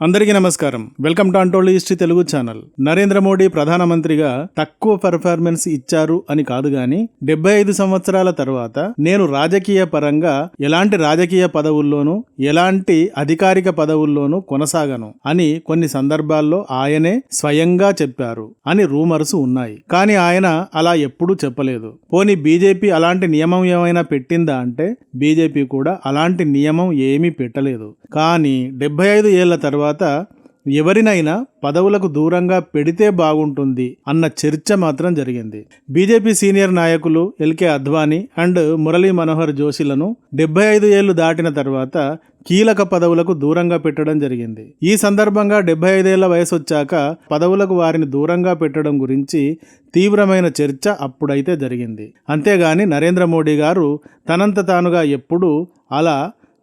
అందరికీ నమస్కారం. Welcome to untold history Telugu channel. Narendra Modi ప్రధానమంత్రిగా తక్కువ పెర్ఫార్మెన్స్ ఇచ్చారు అని కాదు గాని డెబ్బై ఐదు సంవత్సరాల తర్వాత నేను రాజకీయ పరంగా ఎలాంటి రాజకీయ పదవుల్లోనూ ఎలాంటి అధికారిక పదవుల్లోనూ కొనసాగను అని కొన్ని సందర్భాల్లో ఆయనే స్వయంగా చెప్పారు అని రూమర్స్ ఉన్నాయి. కానీ ఆయన అలా ఎప్పుడూ చెప్పలేదు. పోనీ బీజేపీ అలాంటి నియమం ఏమైనా పెట్టిందా అంటే బీజేపీ కూడా అలాంటి నియమం ఏమీ పెట్టలేదు. కానీ డెబ్బై ఐదు ఏళ్ళ తర్వాత తర్వాత ఎవరినైనా పదవులకు దూరంగా పెడితే బాగుంటుంది అన్న చర్చ మాత్రం జరిగింది. బీజేపీ సీనియర్ నాయకులు ఎల్కే అద్వానీ అండ్ మురళీ మనోహర్ జోషిలను డెబ్బై ఐదు ఏళ్ళు దాటిన తర్వాత కీలక పదవులకు దూరంగా పెట్టడం జరిగింది. ఈ సందర్భంగా డెబ్బై ఐదేళ్ళ వయసు వచ్చాక పదవులకు వారిని దూరంగా పెట్టడం గురించి తీవ్రమైన చర్చ అప్పుడైతే జరిగింది. అంతేగాని నరేంద్ర మోడీ గారు తనంత తానుగా ఎప్పుడూ అలా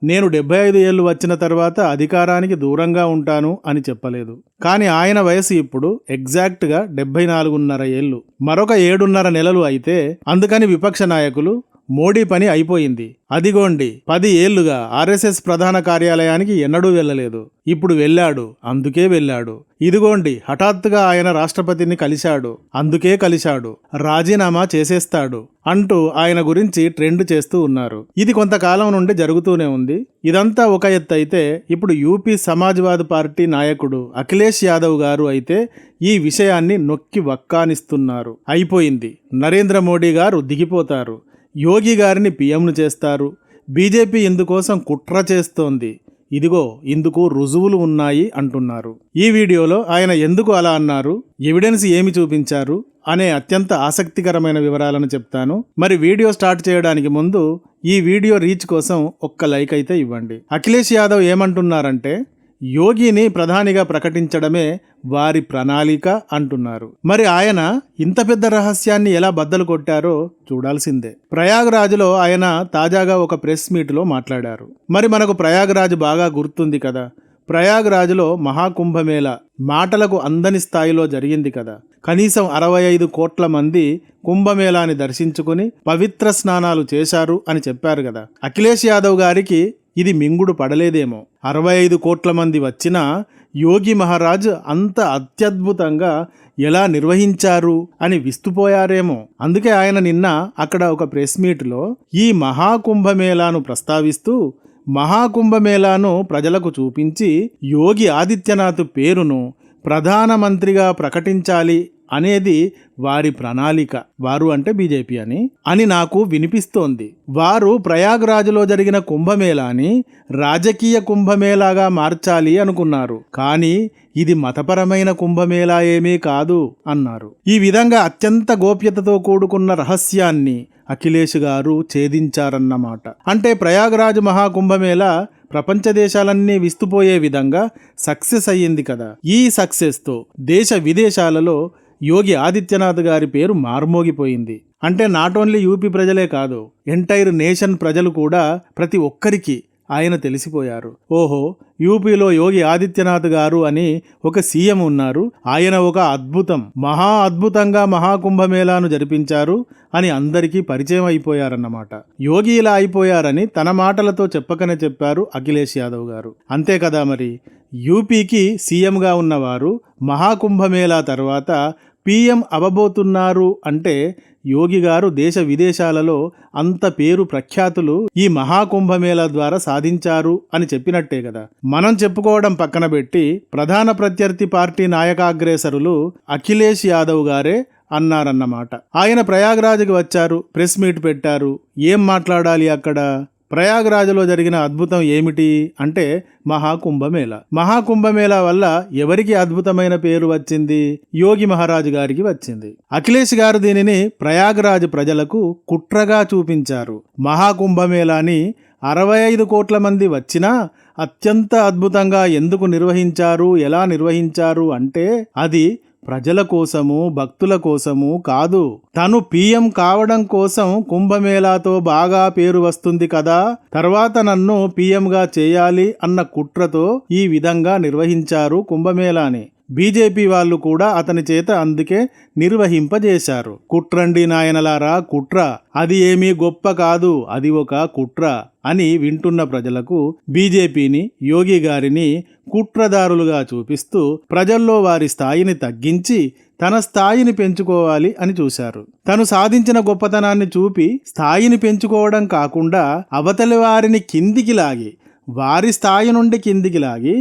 నేను డెబ్బై ఐదు ఏళ్ళు వచ్చిన తర్వాత అధికారానికి దూరంగా ఉంటాను అని చెప్పలేదు. కానీ ఆయన వయసు ఇప్పుడు ఎగ్జాక్ట్గా డెబ్బై నాలుగున్నర ఏళ్ళు. మరొక ఏడున్నర నెలలు అయితే అందుకని విపక్ష నాయకులు మోడీ పని అయిపోయింది. అదిగోండి పది ఏళ్ళుగా ఆర్ఎస్ఎస్ ప్రధాన కార్యాలయానికి ఎన్నడూ వెళ్ళలేదు. ఇప్పుడు వెళ్ళాడు అందుకే వెళ్ళాడు. ఇదిగోండి హఠాత్తుగా ఆయన రాష్ట్రపతిని కలిశాడు అందుకే కలిశాడు. రాజీనామా చేసేస్తాడు అంటూ ఆయన గురించి ట్రెండ్ చేస్తూ ఉన్నారు. ఇది కొంతకాలం నుండి జరుగుతూనే ఉంది. ఇదంతా ఒక ఎత్తు అయితే ఇప్పుడు యూపీ సమాజ్వాద్ పార్టీ నాయకుడు అఖిలేష్ యాదవ్ గారు అయితే ఈ విషయాన్ని నొక్కి వక్కానిస్తున్నారు. అయిపోయింది. నరేంద్ర మోడీ గారు దిగిపోతారు. యోగి గారిని పీఎంను చేస్తారు. బీజేపీ ఇందుకోసం కుట్ర చేస్తోంది. ఇదిగో ఇందుకు రుజువులు ఉన్నాయి అంటున్నారు. ఈ వీడియోలో ఆయన ఎందుకు అలా అన్నారు? ఎవిడెన్స్ ఏమి చూపించారు? అనే అత్యంత ఆసక్తికరమైన వివరాలను చెప్తాను. మరి వీడియో స్టార్ట్ చేయడానికి ముందు ఈ వీడియో రీచ్ కోసం ఒక్క లైక్ అయితే ఇవ్వండి. అఖిలేష్ యాదవ్ ఏమంటున్నారంటే యోగిని ప్రధానిగా ప్రకటించడమే వారి ప్రణాళిక అంటున్నారు. మరి ఆయన ఇంత పెద్ద రహస్యాన్ని ఎలా బద్దలు కొట్టారో చూడాల్సిందే. ప్రయాగ్రాజ్లో ఆయన తాజాగా ఒక ప్రెస్ మీట్లో మాట్లాడారు. మరి మనకు ప్రయాగ్రాజ్ బాగా గుర్తుంది కదా. ప్రయాగ్రాజ్లో మహాకుంభమేళ మాటలకు అందని స్థాయిలో జరిగింది కదా. కనీసం అరవై ఐదు కోట్ల మంది కుంభమేళాని దర్శించుకుని పవిత్ర స్నానాలు చేశారు అని చెప్పారు కదా. అఖిలేష్ యాదవ్ గారికి ఇది మింగుడు పడలేదేమో. అరవై ఐదు కోట్ల మంది వచ్చినా యోగి మహారాజ్ అంత అత్యద్భుతంగా ఎలా నిర్వహించారు అని విస్తుపోయారేమో. అందుకే ఆయన నిన్న అక్కడ ఒక ప్రెస్ మీట్లో ఈ మహాకుంభమేళాను ప్రస్తావిస్తూ మహాకుంభమేళాను ప్రజలకు చూపించి యోగి ఆదిత్యనాథ్ పేరును ప్రధానమంత్రిగా ప్రకటించాలి అనేది వారి ప్రణాళిక. వారు అంటే బీజేపీ అని. అని నాకు వినిపిస్తోంది. వారు ప్రయాగ్రాజ్లో జరిగిన కుంభమేళాని రాజకీయ కుంభమేళాగా మార్చాలి అనుకున్నారు. కానీ ఇది మతపరమైన కుంభమేళా ఏమీ కాదు అన్నారు. ఈ విధంగా అత్యంత గోప్యతతో కూడుకున్న రహస్యాన్ని అఖిలేష్ గారు ఛేదించారన్నమాట. అంటే ప్రయాగరాజ్ మహాకుంభమేళా ప్రపంచ దేశాలన్నీ విస్తుపోయే విధంగా సక్సెస్ అయ్యింది కదా. ఈ సక్సెస్తో దేశ విదేశాలలో యోగి ఆదిత్యనాథ్ గారి పేరు మార్మోగిపోయింది. అంటే నాట్ ఓన్లీ యూపీ ప్రజలే కాదు ఎంటైర్ నేషన్ ప్రజలు కూడా ప్రతి ఒక్కరికి ఆయన తెలిసిపోయారు. ఓహో యూపీలో యోగి ఆదిత్యనాథ్ గారు అని ఒక సీఎం ఉన్నారు ఆయన ఒక అద్భుతం మహా అద్భుతంగా మహాకుంభమేళాను జరిపించారు అని అందరికీ పరిచయం అయిపోయారన్నమాట. యోగి ఇలా అయిపోయారని తన మాటలతో చెప్పకనే చెప్పారు అఖిలేష్ యాదవ్ గారు. అంతే కదా మరి యూపీకి సీఎంగా ఉన్నవారు మహాకుంభమేళా తర్వాత పీఎం అవబోతున్నారు అంటే యోగి గారు దేశ విదేశాలలో అంత పేరు ప్రఖ్యాతులు ఈ మహాకుంభమేళ ద్వారా సాధించారు అని చెప్పినట్టే కదా. మనం చెప్పుకోవడం పక్కన పెట్టి ప్రధాన ప్రత్యర్థి పార్టీ నాయకాగ్రేసరులు అఖిలేష్ యాదవ్ గారే అన్నారన్నమాట. ఆయన ప్రయాగరాజ్కి వచ్చారు ప్రెస్ మీట్ పెట్టారు. ఏం మాట్లాడాలి అక్కడ? ప్రయాగరాజులో జరిగిన అద్భుతం ఏమిటి అంటే మహాకుంభమేళ. మహాకుంభమేళ వల్ల ఎవరికి అద్భుతమైన పేరు వచ్చింది? యోగి మహారాజు గారికి వచ్చింది. అఖిలేష్ గారు దీనిని ప్రయాగరాజు ప్రజలకు కుట్రగా చూపించారు. మహాకుంభమేళాని అరవై ఐదు కోట్ల మంది వచ్చినా అత్యంత అద్భుతంగా ఎందుకు నిర్వహించారు? ఎలా నిర్వహించారు? అంటే అది ప్రజల కోసము భక్తుల కోసము కాదు. తను పీఎం కావడం కోసం కుంభమేళాతో బాగా పేరు వస్తుంది కదా. తర్వాత నన్ను పీఎంగా చేయాలి అన్న కుట్రతో ఈ విధంగా నిర్వహించారు కుంభమేళాని. బీజేపీ వాళ్ళు కూడా అతని చేత అందుకే నిర్వహింపజేశారు. కుట్రండి నాయనలారా కుట్ర. అది ఏమీ గొప్ప కాదు అది ఒక కుట్ర అని వింటున్న ప్రజలకు బీజేపీని యోగి గారిని కుట్రదారులుగా చూపిస్తూ ప్రజల్లో వారి స్థాయిని తగ్గించి తన స్థాయిని పెంచుకోవాలి అని చూశారు. తను సాధించిన గొప్పతనాన్ని చూపి స్థాయిని పెంచుకోవడం కాకుండా అవతలి వారిని కిందికి లాగి వారి స్థాయి నుండి కిందికి లాగి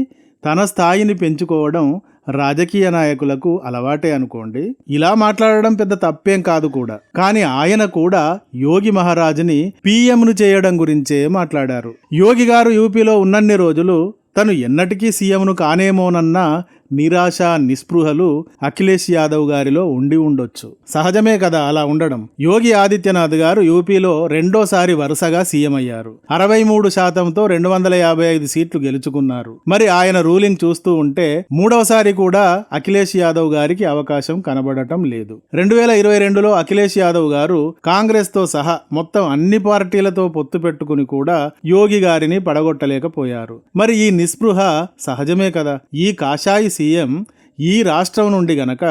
తన స్థాయిని పెంచుకోవడం రాజకీయ నాయకులకు అలవాటే అనుకోండి. ఇలా మాట్లాడడం పెద్ద తప్పేం కాదు కూడా. కానీ ఆయన కూడా యోగి మహారాజుని పీఎంను చేయడం గురించే మాట్లాడారు. యోగి గారు యూపీలో ఉన్నన్ని రోజులు తను ఎన్నటికీ సీఎంను కానేమోనన్న నిరాశ నిస్పృహలు అఖిలేష్ యాదవ్ గారిలో ఉండి ఉండొచ్చు. సహజమే కదా అలా ఉండడం. యోగి ఆదిత్యనాథ్ గారు యూపీలో రెండోసారి వరుసగా సీఎం అయ్యారు. అరవై మూడు శాతంతో రెండు వందల యాభై ఐదు సీట్లు గెలుచుకున్నారు. మరి ఆయన రూలింగ్ చూస్తూ ఉంటే మూడవసారి కూడా అఖిలేష్ యాదవ్ గారికి అవకాశం కనబడటం లేదు. రెండు వేల ఇరవై రెండులో అఖిలేష్ యాదవ్ గారు కాంగ్రెస్తో సహా మొత్తం అన్ని పార్టీలతో పొత్తు పెట్టుకుని కూడా యోగి గారిని పడగొట్టలేకపోయారు. మరి ఈ నిస్పృహ సహజమే కదా. ఈ కాషాయి సీఎం ఈ రాష్ట్రం నుండి గనక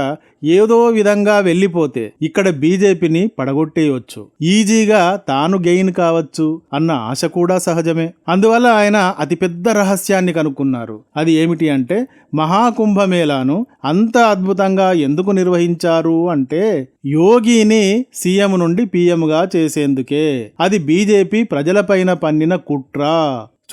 ఏదో విధంగా వెళ్ళిపోతే ఇక్కడ బీజేపీని పడగొట్టేయవచ్చు ఈజీగా తాను గెయిన్ కావచ్చు అన్న ఆశ కూడా సహజమే. అందువల్ల ఆయన అతిపెద్ద రహస్యాన్ని కనుక్కున్నారు. అది ఏమిటి అంటే మహాకుంభమేళాను అంత అద్భుతంగా ఎందుకు నిర్వహించారు అంటే యోగిని సీఎం నుండి పీఎంగా చేసేందుకే. అది బీజేపీ ప్రజలపైన పన్నిన కుట్ర.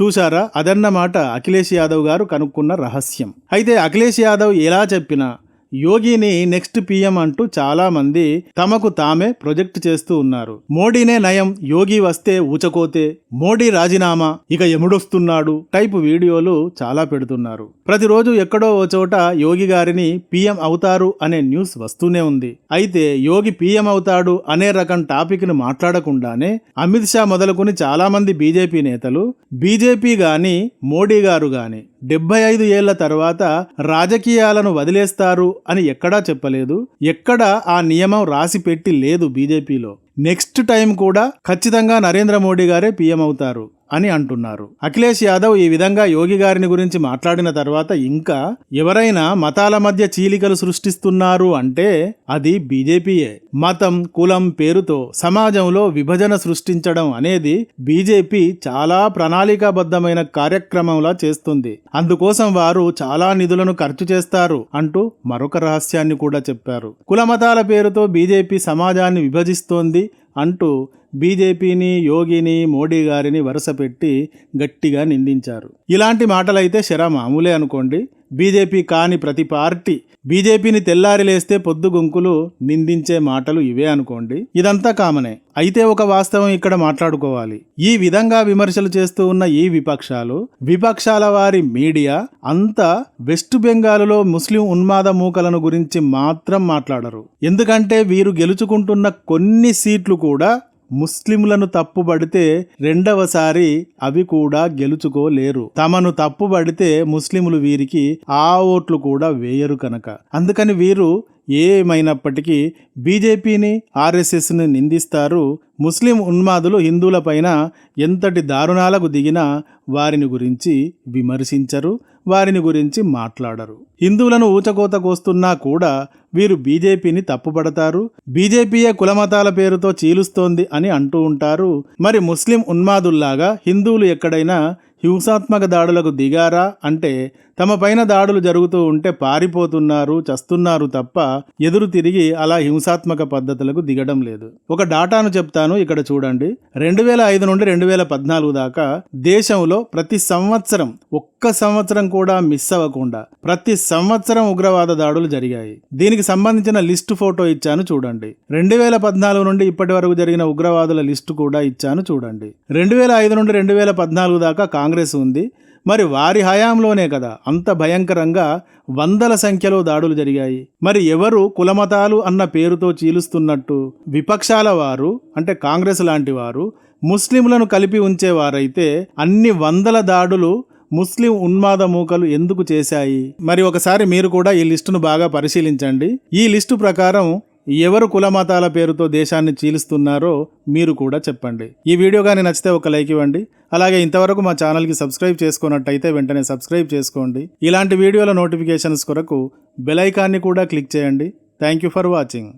చూశారా? అదన్నమాట అఖిలేష్ యాదవ్ గారు కనుక్కున్న రహస్యం. అయితే అఖిలేష్ యాదవ్ ఎలా చెప్పినా యోగిని నెక్స్ట్ పీఎం అంటూ చాలా మంది తమకు తామే ప్రొజెక్ట్ చేస్తూ ఉన్నారు. మోడీనే నయం యోగి వస్తే ఊచకోతే మోడీ రాజీనామా ఇక ఎముడొస్తున్నాడు టైపు వీడియోలు చాలా పెడుతున్నారు. ప్రతిరోజు ఎక్కడో ఓ చోట యోగి గారిని పీఎం అవుతారు అనే న్యూస్ వస్తూనే ఉంది. అయితే యోగి పీఎం అవుతాడు అనే రకం టాపిక్ను మాట్లాడకుండానే అమిత్ షా మొదలుకుని చాలా మంది బీజేపీ నేతలు బీజేపీ గాని మోడీ గారు గాని డెబ్బై ఐదు ఏళ్ళ తర్వాత రాజకీయాలను వదిలేస్తారు అని ఎక్కడా చెప్పలేదు. ఎక్కడ ఆ నియమం రాసి పెట్టి లేదు బీజేపీలో. నెక్స్ట్ టైం కూడా ఖచ్చితంగా నరేంద్ర మోడీ గారే పీఎం అవుతారు. అని అంటున్నారు. అఖిలేష్ యాదవ్ ఈ విధంగా యోగి గారిని గురించి మాట్లాడిన తర్వాత ఇంకా ఎవరైనా మతాల మధ్య చీలికలు సృష్టిస్తున్నారు అంటే అది బీజేపీయే. మతం కులం పేరుతో సమాజంలో విభజన సృష్టించడం అనేది బీజేపీ చాలా ప్రణాళికాబద్ధమైన కార్యక్రమంలా చేస్తుంది. అందుకోసం వారు చాలా నిధులను ఖర్చు చేస్తారు అంటూ మరొక రహస్యాన్ని కూడా చెప్పారు. కుల మతాల పేరుతో బీజేపీ సమాజాన్ని విభజిస్తోంది అంటూ బీజేపీని యోగిని మోడీ గారిని వరుసపెట్టి గట్టిగా నిందించారు. ఇలాంటి మాటలైతే శర మామూలే అనుకోండి. బీజేపీ కాని ప్రతి పార్టీ బీజేపీని తెల్లారి లేస్తే పొద్దు గుంకులు నిందించే మాటలు ఇవే అనుకోండి. ఇదంతా కామనే. అయితే ఒక వాస్తవం ఇక్కడ మాట్లాడుకోవాలి. ఈ విధంగా విమర్శలు చేస్తూ ఉన్న ఈ విపక్షాలు విపక్షాల వారి మీడియా అంతా వెస్ట్ బెంగాల్లో ముస్లిం ఉన్మాద మూకలను గురించి మాత్రం మాట్లాడరు. ఎందుకంటే వీరు గెలుచుకుంటున్న కొన్ని సీట్లు కూడా ముస్లింలను తప్పుబడితే రెండవసారి అవి కూడా గెలుచుకోలేరు. తమను తప్పుబడితే ముస్లింలు వీరికి ఆ ఓట్లు కూడా వేయరు కనుక. అందుకని వీరు ఏమైనప్పటికీ బీజేపీని ఆర్ఎస్ఎస్ని నిందిస్తారు. ముస్లిం ఉన్మాదులు హిందువులపైన ఎంతటి దారుణాలకు దిగినా వారిని గురించి విమర్శించరు వారిని గురించి మాట్లాడరు. హిందువులను ఊచకోత కోస్తున్నా కూడా వీరు బీజేపీని తప్పుపడతారు. బీజేపీయే కులమతాల పేరుతో చీలుస్తోంది అని అంటూ ఉంటారు. మరి ముస్లిం ఉన్మాదుల్లాగా హిందువులు ఎక్కడైనా హింసాత్మక దాడులకు దిగారా? అంటే తమ పైన దాడులు జరుగుతూ ఉంటే పారిపోతున్నారు చస్తున్నారు తప్ప ఎదురు తిరిగి అలా హింసాత్మక పద్ధతులకు దిగడం లేదు. ఒక డాటాను చెప్తాను ఇక్కడ చూడండి. రెండు వేల ఐదు నుండి రెండు వేల పద్నాలుగు దాకా దేశంలో ప్రతి సంవత్సరం ఒక్క సంవత్సరం కూడా మిస్ అవ్వకుండా ప్రతి సంవత్సరం ఉగ్రవాద దాడులు జరిగాయి. దీనికి సంబంధించిన లిస్టు ఫోటో ఇచ్చాను చూడండి. రెండు వేల పద్నాలుగు నుండి ఇప్పటి వరకు జరిగిన ఉగ్రవాదుల లిస్టు కూడా ఇచ్చాను చూడండి. రెండు వేల ఐదు నుండి రెండు వేల పద్నాలుగు దాకా కాంగ్రెస్ ఉంది. మరి వారి హయాంలోనే కదా. అంత భయంకరంగా వందల సంఖ్యలో దాడులు జరిగాయి. మరి ఎవరు కులమతాలు అన్న పేరుతో చీలుస్తున్నట్టు విపక్షాల వారు అంటే కాంగ్రెస్ లాంటి వారు ముస్లింలను కలిపి ఉంచేవారైతే అన్ని వందల దాడులు ముస్లిం ఉన్మాద మూకలు ఎందుకు చేశాయి? మరి ఒకసారి మీరు కూడా ఈ లిస్టును బాగా పరిశీలించండి. ఈ లిస్టు ప్రకారం ఎవరు కుల మతాల పేరుతో దేశాన్ని చీలుస్తున్నారో మీరు కూడా చెప్పండి. ఈ వీడియో కానీ నచ్చితే ఒక లైక్ ఇవ్వండి. అలాగే ఇంతవరకు మా ఛానల్కి సబ్స్క్రైబ్ చేసుకున్నట్టయితే వెంటనే సబ్స్క్రైబ్ చేసుకోండి. ఇలాంటి వీడియోల నోటిఫికేషన్స్ కొరకు బెల్ ఐకాన్ని కూడా క్లిక్ చేయండి. Thank you for watching.